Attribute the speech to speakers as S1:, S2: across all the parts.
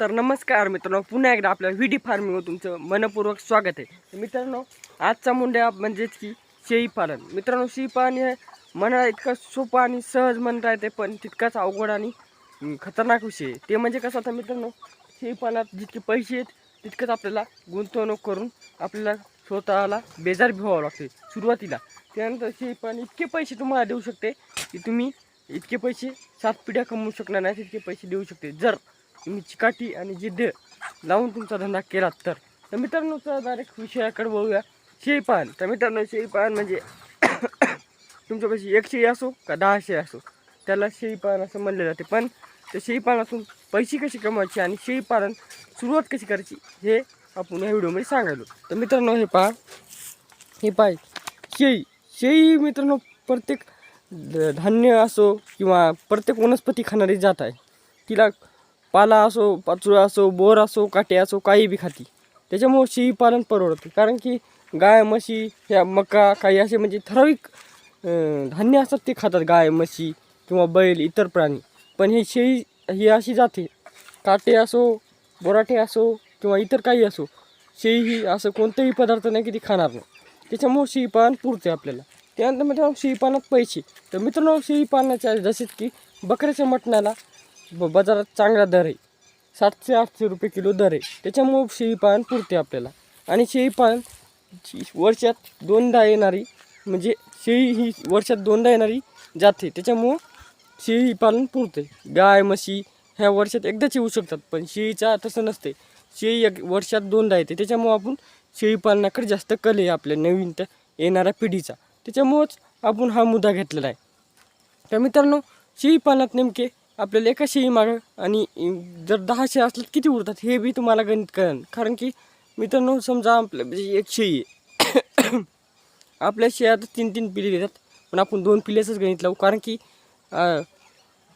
S1: तर नमस्कार मित्रांनो पुन्हा एकदा आपल्या व्ही फार्मिंगवर तुमचं मनपूर्वक स्वागत आहे. तर मित्रांनो आजचा मुंड्या म्हणजेच की शेळी पालन. मित्रांनो शेळी पालन हे मनाला इतकं सोपं आणि सहज म्हणता येते पण तितकाच अवघड आणि खतरनाक विषय आहे. ते म्हणजे कसं आता मित्रांनो शेळी पालनात जितके पैसे आहेत तितकंच आपल्याला गुंतवणूक करून आपल्याला स्वतःला बेजार भी लागते सुरुवातीला. त्यानंतर शेळी पालन इतके पैसे तुम्हाला देऊ शकते की तुम्ही इतके पैसे सात पिढ्या कमवू शकणार नाही तितके पैसे देऊ शकते. जर तुम्ही चिकाटी आणि जिद्द लावून तुमचा धंदा केलात तर. तर मित्रांनो डायरेक्ट विषयाकडे बघूया. शेळीपालन तर मित्रांनो शेळीपालन म्हणजे तुमच्यापाशी एक शेळी असो का दहा शेळी असो त्याला शेळीपालन असं म्हणलं जाते. पण त्या शेळीपालनातून पैसे कसे कमवायचे आणि शेळीपालन सुरुवात कशी करायची हे आपण या व्हिडिओमध्ये सांगायलो. तर मित्रांनो हे पहा. हे पाय शेळी. शेळी मित्रांनो प्रत्येक धान्य असो किंवा प्रत्येक वनस्पती खाणारी जात आहे. तिला पाला असो पाचुळा असो बोर असो काटे असो काही बी खाती. त्याच्यामुळं शेळी पालन परवडते. कारण की गाय म्हशी ह्या मका काही असे म्हणजे ठराविक धान्य असतात ते खातात. गाय म्हशी किंवा बैल इतर प्राणी. पण हे शेळी ही अशी जाते. काटे असो बोराटे असो किंवा इतर काही असो शेळी ही असं कोणताही पदार्थ नाही की ती खाणार नाही. त्याच्यामुळं शेळीपालन पुरते आपल्याला. त्यानंतर मित्रांनो शेळीपालनात पैसे. तर मित्रांनो शेळी पालनाच्या जसेच की बकऱ्याच्या मटणाला ब बाजारात चांगला दर आहे. सातशे आठशे रुपये किलो दर आहे. त्याच्यामुळं शेळीपालन पुरते आपल्याला. आणि शेळीपालन वर्षात दोनदा येणारी म्हणजे शेळी ही वर्षात दोनदा येणारी जाते त्याच्यामुळं शेळीपालन पुरते. गाय म्हशी ह्या वर्षात एकदाच येऊ शकतात पण शेळीचा तसं नसते. शेळी एक वर्षात दोनदा येते. त्याच्यामुळं आपण शेळीपालनाकडे जास्त कल आहे आपल्या नवीन त्या येणाऱ्या पिढीचा. त्याच्यामुळंच आपण हा मुद्दा घेतलेला आहे. तर मित्रांनो शेळीपालनात नेमके आपल्याला एका शेळी मागं आणि जर दहा शेळ्या किती उरतात हे बी तुम्हाला गणित कळेल. कारण की मित्रांनो समजा आपल्या म्हणजे एक शेळी आपल्या शेळ्यात तीन तीन पिले देतात पण आपण दोन पिल्याचंच गणित लावू. कारण की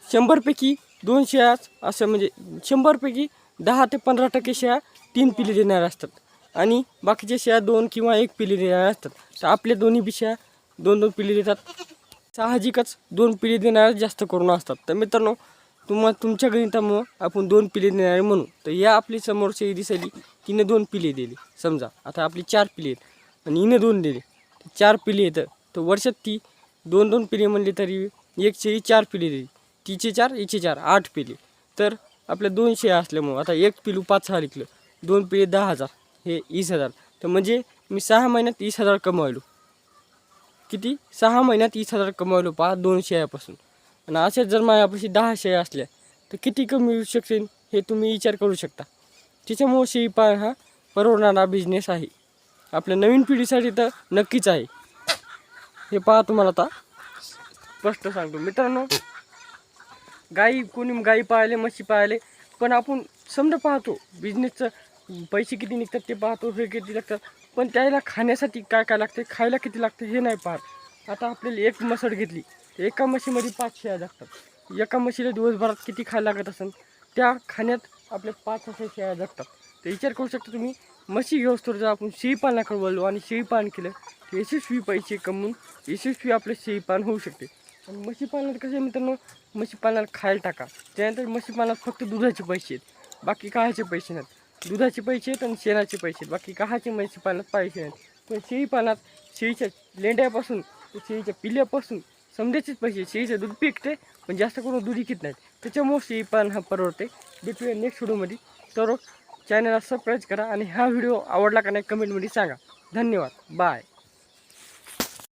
S1: शंभरपैकी दोन शेळ्या असं म्हणजे शंभरपैकी दहा ते पंधरा टक्के शेळ्या तीन पिले देणाऱ्या असतात. आणि बाकीच्या शेळ्या दोन किंवा एक पिले देणाऱ्या असतात. तर आपल्या दोन्ही बी शेळ्या दोन दोन पिले देतात. साहजिकच दोन पिढी देणारे जास्त करून असतात. तर मित्रांनो तुम्हा तुमच्या गणितामुळं आपण दोन पिढी देणारे म्हणू तर या आपली समोर शेळी दिसली तिने दोन पिले दिली. समजा आता आपली चार पिले आहेत आणि हिने दोन दिले. चार पिले येतं तर वर्षात ती दोन दोन पिले म्हणली तरी एक चार पिले दिली. तिचे चार हिचे चार आठ पिले तर आपल्या दोन शेळ्या असल्यामुळं आता एक पिलू पाच हजार विकलं. दोन पिले दहा हजार हे वीस हजार. तर म्हणजे मी सहा महिन्यात वीस हजार कमवायलो किती? सहा महिन्यात तीस हजार कमावलो पहा दोन शेळ्यापासून आणि अशाच जर माझ्यापाशी दहा शेळ्या असल्या तर किती कमी मिळू शकतील हे तुम्ही विचार करू शकता. त्याच्यामुळं शेळी पाळ हा परवडणारा बिझनेस आहे. आपल्या नवीन पिढीसाठी तर नक्कीच आहे. हे पहा तुम्हाला आता. स्पष्ट सांगतो. मित्रांनो गाई कोणी गाई पाळले म्हशी पाळले पण आपण समजा पाहतो बिझनेसचं पैसे किती निघतात ते पाहतो हे किती लागतात पण त्याला खाण्यासाठी काय काय लागते खायला किती लागते हे नाही पाहत. आता आपल्याला एक मसड घेतली. एका म्हशीमध्ये पाच शेळ्या जगतात. एका म्हशीला दिवसभरात किती खायला लागत असेल त्या खाण्यात आपल्या पाच असे शेळ्या जगतात. तर विचार करू शकता तुम्ही म्हशी घेऊस जर आपण शेळीपालनाकडे वळलो आणि शेळीपालन केलं तर यशस्वी पैसे कमवून यशस्वी आपलं शेळीपालन होऊ शकते. आणि म्हशी पालनात कसं आहे मित्रांनो म्हशी पालनाला खायला टाका. त्यानंतर म्हशी पालनात फक्त दुधाचे पैसे आहेत. बाकी काहाचे पैसे नाहीत. दुधाचे पैसे आहेत आणि शेणाचे पैसे आहेत. बाकी काहाचे म्हशी पाण्यात पैसे नाहीत पण शेळी पाण्यात शेळीच्या लेंड्यापासून शेळीच्या पिल्ल्यापासून समजायचेच पैसे. शेळीचं दूध पिकते पण जास्त करून दूध विकत नाहीत. त्याच्यामुळे शेळी पालन हा परवडते. भेटूया नेक्स्ट व्हिडिओमध्ये तर चॅनलला सबस्क्राईब करा आणि हा व्हिडिओ आवडला का नाही कमेंटमध्ये सांगा. धन्यवाद. बाय